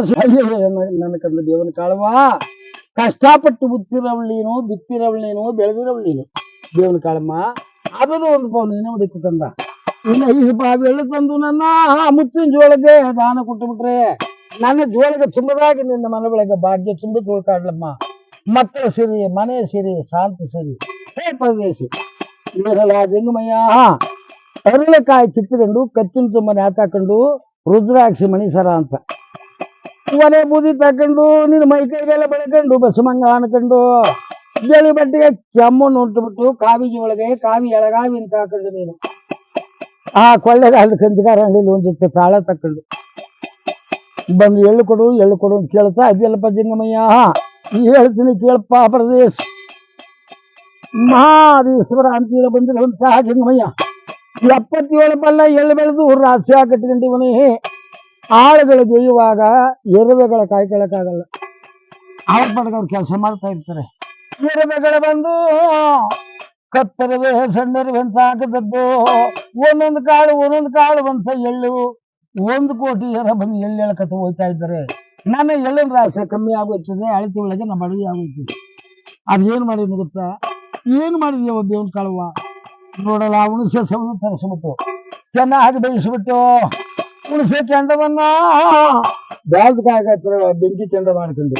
ನನ್ನ- ಕಂದ ದೇವನ ಕಾಳವ. ಕಷ್ಟಪಟ್ಟು ಬುತ್ತಿರವಳು ನೀನು, ಬಿತ್ತಿರವಳು ನೀನು, ಬೆಳೆದಿರವಳು ನೀನು. ದೇವನ ಕಾಳಮ್ಮ, ಅದನ್ನು ಒಂದು ಪೌನ ಏನೋ ಹೊಡಿತು ತಂದ. ಇನ್ನ ಐದು ಎಳ್ಳು ತಂದು ನನ್ನ ಮುತ್ತಿನ ಜೋಳಗೆ ದಾನ ಕೊಟ್ಟು ಬಿಟ್ರೆ, ನನ್ನ ಜೋಳಗೆ ತುಂಬದಾಗಿ ನಿನ್ನ ಮನೆ ಒಳಗೆ ಭಾಗ್ಯ ತುಂಬಿ ತುಳ್ಕಾಡ್ಲಮ್ಮ ಮಕ್ಕಳ ಸಿರಿ, ಮನೆ ಸಿರಿ, ಶಾಂತಿ ಸಿರಿ, ಹೇ ಪರದೇಶಿ. ಇರಲ್ಲ ಜಂಗಮಯ್ಯ ಅರಳೆಕಾಯಿ ಕಿತ್ತುಕೊಂಡು, ಕತ್ತಿನ ತುಂಬ ನ್ಯಾತಾಕೊಂಡು ರುದ್ರಾಕ್ಷಿ ಮಣಿಸರ ಅಂತ. ಒಲೆ ಬೂದಿ ತಕೊಂಡು ನಿನ್ನ ಮೈ ಕೈಗೆಲ್ಲ ಬೆಳ್ಕೊಂಡು ಬಸಮಂಗ ಅನ್ಕೊಂಡು ಬಿಳಿ ಬಟ್ಟೆಗೆ ಕೆಮ್ಮಣ್ಣು ಉಂಟುಬಿಟ್ಟು ಕಾವಿಗೆ ಒಳಗೆ ಕಾವಿ ಎಳಗಾವಿ ಅಂತ ಹಾಕೊಂಡು ನೀನು ಆ ಕೊಳ್ಳೆಗಾಲದ ಕಂಚಿಗಾರ ಅಂಗಡಿಲಿ ಒಂದಿತ್ತು ತಾಳ ತಕೊಂಡು ಬಂದು ಎಳ್ಳು ಕೊಡು ಎಳ್ಳು ಕೊಡು ಅಂತ ಕೇಳ್ತಾ ಇದೆಯಲ್ಲಪ್ಪ ಜಂಗಮಯ್ಯ ಈ ಹೇಳ್ತೀನಿ ಕೇಳಪ್ಪ ಪ್ರದೇಶ್ ಮಹಾದೇಶ್ವರ ಅಂತ ಹೇಳಿ ಬಂದಿರುವಂತಹ ಜಂಗಮಯ್ಯ ಎಪ್ಪತ್ತೇಳು ಬಲ್ಲ ಎಳ್ಳು ಬೆಳೆದು ರಾಸ್ಯ ಕಟ್ಕೊಂಡಿವನೇ ಆಳುಗಳು ಬೇಯುವಾಗ ಎರುವೆಗಳ ಕಾಯ್ಕೊಳ್ಳಕ್ಕಾಗಲ್ಲ ಅವ್ರ ಕೆಲಸ ಮಾಡ್ತಾ ಇರ್ತಾರೆ. ಎರುವೆಗಳು ಬಂದು ಕತ್ತರವೇ ಸಣ್ಣರಿವೆ ಅಂತ ಹಾಕದದ್ದು. ಒಂದೊಂದು ಕಾಳು ಒಂದೊಂದು ಕಾಳು ಬಂತ ಎಳ್ಳು. ಒಂದು ಕೋಟಿ ಜನ ಬಂದು ಎಳ್ಳು ಎಳ್ಕತ್ತ ಹೋಗ್ತಾ ಇದ್ದಾರೆ. ನನ್ನ ಎಳ್ಳಿನ ರಾಸ ಕಮ್ಮಿ ಆಗೋಯ್ತದೆ, ಅಳತಿ ಒಳಗೆ ನಮ್ಮ ಅಡುಗೆ ಆಗೋಯ್ತದೆ ಅದೇನು ಮಾಡಿದ್ನು ಗೊತ್ತಾ? ಏನು ಮಾಡಿದ್ಯವ ದೇವನ ಕಾಳುವ ನೋಡಲ್ಲ, ಅವನು ಸಸ್ಯವನ್ನು ತರಿಸ್ಬಿಟ್ಟು, ಚೆನ್ನಾಗಿ ಬೇಯಿಸ್ಬಿಟ್ಟು ಹುಣಸೆ ಕೆಂಡವನ್ನ ಬ್ಯಾಲ್ದ ಕಾಯಕತ್ರ ಬೆಂಕಿ ಕೆಂಡ ಮಾಡ್ಕೊಂಡು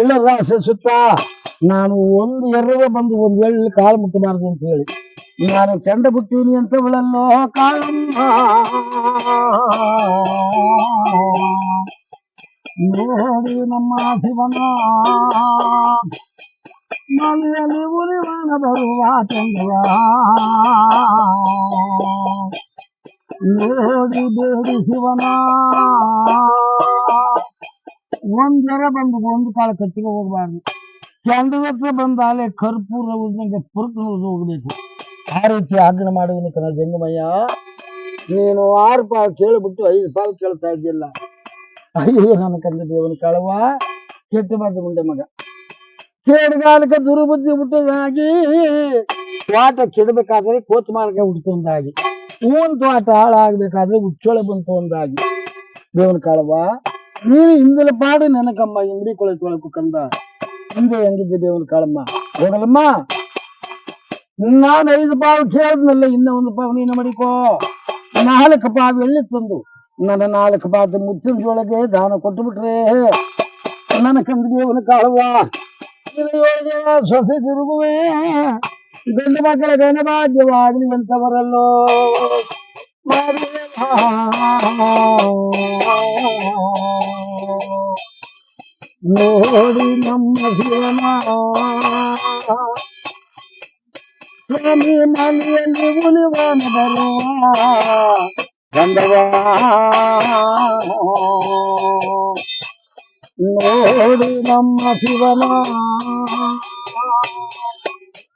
ಎಳ್ಳ ರಾಸೆ ಸುತ್ತ ನಾನು ಒಂದು ಎರವೇ ಬಂದು ಒಂದು ಎಳ್ಳು ಕಾಳು ಮುಟ್ಟಬಾರ್ದು ಅಂತ ಹೇಳಿ ನಾನು ಕೆಂಡ ಬಿಟ್ಟಿನಿ ಅಂತ ಬಿಳಲ್ಲೋ ಕಾಳಮ್ಮ ನೋಡಿ ನಮ್ಮ ಶಿವನ ಮನೆಯಲ್ಲಿ ಉರಿವನ ಬರುವ ಚಂದವ ನೋಡಿ ಬೇಡಿ ಶಿವನ ಒಂದರ ಬಂದು ಒಂದು ಕಾಲ ಕಚ್ಚಿಗೆ ಹೋಗಬಾರ್ದು. ಕೆಂಡದ ಹತ್ರ ಬಂದಾಲೆ ಕರ್ಪೂರ ಉದ್ದಂಗೆ ಪುರುಕು ಹೋಗ್ಬೇಕು. ಆ ರೀತಿ ಆಗ್ರಹ ಮಾಡುವ ಕಣ ಜಂಗಮಯ್ಯ. ನೀನು ಆರು ಪಾವು ಕೇಳಿಬಿಟ್ಟು ಐದು ಪಾವು ಕೇಳ್ತಾ ಇದ್ದಿಲ್ಲ. ಅಯ್ಯೋ, ನನ್ನ ಕಂದ ದೇವನ ಕಳವ ಕೆಟ್ಟ ಮಾತು ಮುಂದೆ ಮಗ. ಕೇಡುಗಾಲಕ್ಕೆ ದುರ್ಬುದ್ಧಿ ಹುಟ್ಟದಾಗಿ, ವಾಟ ಕೆಡಬೇಕಾದ್ರೆ ಕೋತ್ ಮಾರ್ಗ ಹುಟ್ಟಿತು ಹೂವನ್ ತೋಟ ಹಾಳಾಗ್ಬೇಕಾದ್ರೆ ಉಚ್ಚೊಳೆ ಬಂತು ಒಂದಾಗಿ. ದೇವನ ಕಾಳವ ನೀನು ಹಿಂದಿನ ಪಾಡು ನೆನಕಮ್ಮ, ಇಂಗಡಿ ಕೊಳೆ ತೊಳಕು ಕಂದ. ಹಿಂದೆ ಹೆಂಗಿದ್ದೆ ದೇವನ ಕಾಳಮ್ಮ? ಹೋಗಲಮ್ಮ. ನಾನು ಐದು ಪಾವು ಕೇಳಿದ್ನಲ್ಲ, ಇನ್ನ ಒಂದು ಪಾವು ನೀನು ಮಡಿಕೋ. ನಾಲ್ಕು ಪಾವು ಎಲ್ಲಿ ತಂದು, ನನ್ನ ನಾಲ್ಕು ಪಾದ ಮುಚ್ಚಿನ ಜೋಳಗೆ ದಾನ ಕೊಟ್ಟು ಬಿಟ್ರೆ ನನ್ನ ಕಂದ ದೇವನ ಕಾಳವ ಸೊಸೆ ತಿರುಗುವೆ. ಗಂಡು ಮಕ್ಕಳ ಘನಭಾಗ್ಯವಾಗಲಿ ಅಂತವರಲ್ಲೋ ನೋಡಿ ನಮ್ಮ ಶಿವನ ಸ್ವಾಮಿ ಮನೆಯಲ್ಲಿ ಉಳಿವನ ಬರುವ ಗಂಧವ ನೋಡಿ ನಮ್ಮ ಶಿವನ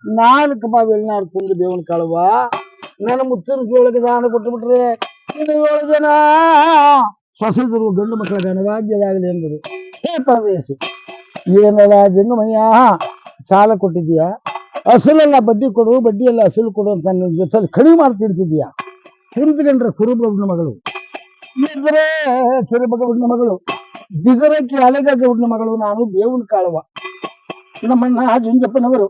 ಬಾವಿ ಎಳ್ನಾರು ತುಂಡು ದೇವನ ಕಳವ ನನ್ನ ಮುತ್ತಿನ ಜೋಳಗೆ ದಾನ ಕೊಟ್ಟು ಬಿಟ್ರೆ ಏಳು ಜನ ಸೊಸೆದರು ಗಂಡು ಮಕ್ಕಳ ಘನಭಾಗ್ಯವಾಗಲಿ ಎಂದರು ಹೇ ಪರದೇಶಿ ಏನಲ್ಲ ಜಂಗಮಯ್ಯ ಸಾಲ ಕೊಟ್ಟಿದ್ದೀಯಾ? ಅಸಲೆಲ್ಲ ಬಡ್ಡಿ ಕೊಡು ಬಡ್ಡಿ ಎಲ್ಲ ಅಸಲು ಕೊಡು ಅಂತ ನನ್ನ ಜೊತೆ ಕಡಿಮೆ ಮಾಡ್ತಿರ್ತಿದ್ಯಾ ಕುರುಬ ಕುರುಬನ ಮಗಳು. ಇದ್ರೆ ಕುರುಬಗೌಡನ ಮಗಳು. ಬಿದರಕ್ಕೆ ಅಲೆಗೌಡನ ಮಗಳು. ನಾನು ಬೇವನ ಕಾಳುವ ನಮ್ಮಣ್ಣ ಜುಂಜಪ್ಪನವರು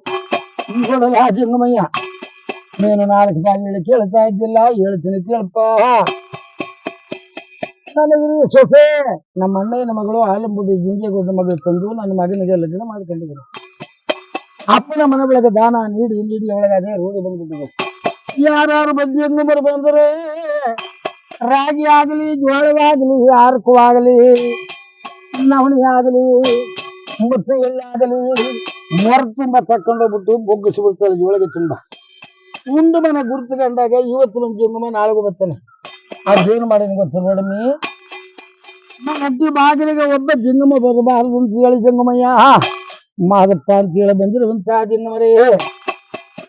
ಈಗೊಳಲ್ಲ ಜಂಗಮಯ್ಯ ನೀನು ನಾಲ್ಕು ಬಾಗಿಲು ಕೇಳ್ತಾ ಇದ್ದಿಲ್ಲ, ಹೇಳ್ತೀನಿ ಕೇಳಪ್ಪ ನನಗೆ ಸೊಸೆ. ನಮ್ಮ ಅಣ್ಣನ ಮಗಳು ಆಲಂಬುಡಿ ಗುಡ್ಡ ಮಗಳು ತಂದು ನನ್ನ ಮಗನಿಗೆ ಲಗ್ನ ಮಾಡ್ಕೊಂಡಿದ್ರು. ಅಪ್ಪನ ಮನೆ ಒಳಗೆ ದಾನ ನೀಡಿ ನೀಡಿ ಒಳಗೆ ಅದೇ ರೂಢಿ ಬಂದ್ಬಿಟ್ಟಿದೆ ಯಾರು ಬಡ್ಡಿಯನ್ನು ಬರ್ಬಂದ್ರೆ ರಾಗಿ ಆಗಲಿ, ಜೋಳವಾಗಲಿ ಯಾರಕ್ಕೂ ಆಗಲಿ, ನವಣಿ ಆಗಲಿ ಮುತ್ತು ಎಳ್ಳಾಗಲಿ ಮೊರ ತುಂಬ ತಕ್ಕೊಂಡೋಗ್ಬಿಟ್ಟು ಬೊಗ್ಗಿಸಿ ಬಿಡ್ತಾರೆ ಜೋಳಿಗೆ ತುಂಬ. ಉಂಡು ಮನೆ ಗುರುತುಕೊಂಡಾಗ ಇವತ್ತು ನಮ್ಮ ಜಂಗಮ ನಾಳೆಗೂ ಬರ್ತಾನೆ. ಅದೇನು ಮಾಡೀನಿ ಗೊತ್ತಿಲ್ಲ ನೋಡಮ್ಮಿ. ನಮ್ಮ ಅಡ್ಡಿ ಬಾಗಿಲಿಗೆ ಒಬ್ಬ ಜಂಗಮ ಬರಬಾರದು ಅಂತ ಹೇಳಿ ಜಂಗಮಯ್ಯ ಮಾದಪ್ಪ ಅಂತ ಹೇಳಿ ಬಂದಿರುವಂತ ಜಂಗಮರೇ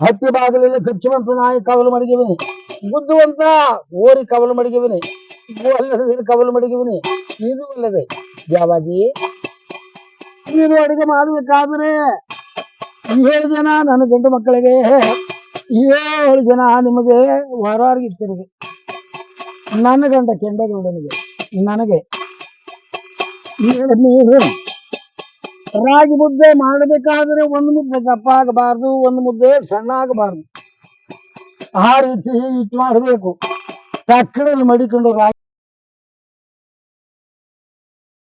ಹತ್ತಿ ಬಾಗಿಲಲ್ಲಿ ಕಚ್ಚುವಂತ ನಾಯಿ ಕವಲು ಮಡಗಿವನಿ. ಗುದ್ದುವಂತ ಓರಿ ಕವಲು ಮಡಗಿವನಿ. ಕವಲು ಮಡಗಿವನಿ. ಇದು ಅಲ್ಲದೆ. ಯಾವಾಗಿ? ನೀನು ಅಡಿಗೆ ಮಾಡಬೇಕಾದ್ರೆ ಏಳು ಜನ ನನ್ನ ಗಂಡು ಮಕ್ಕಳಿಗೆ ಏಳು ಜನ ನಿಮಗೆ ಹೊರಗಿತ್ತಿರಿಗೆ ನನ್ನ ಗಂಡ ಕೆಂಡಗೌಡನಿಗೆ, ನನಗೆ. ನೀರು ರಾಗಿ ಮುದ್ದೆ ಮಾಡಬೇಕಾದ್ರೆ ಒಂದು ಮುದ್ದೆ ದಪ್ಪ ಆಗಬಾರ್ದು ಒಂದು ಮುದ್ದೆ ಸಣ್ಣ ಆಗಬಾರ್ದು ಆ ರೀತಿ ಇಟ್ಟು ಮಾಡಬೇಕು. ತಕ್ಕಡಲ್ಲಿ ಮಡಿಕೊಂಡು ರಾಗಿ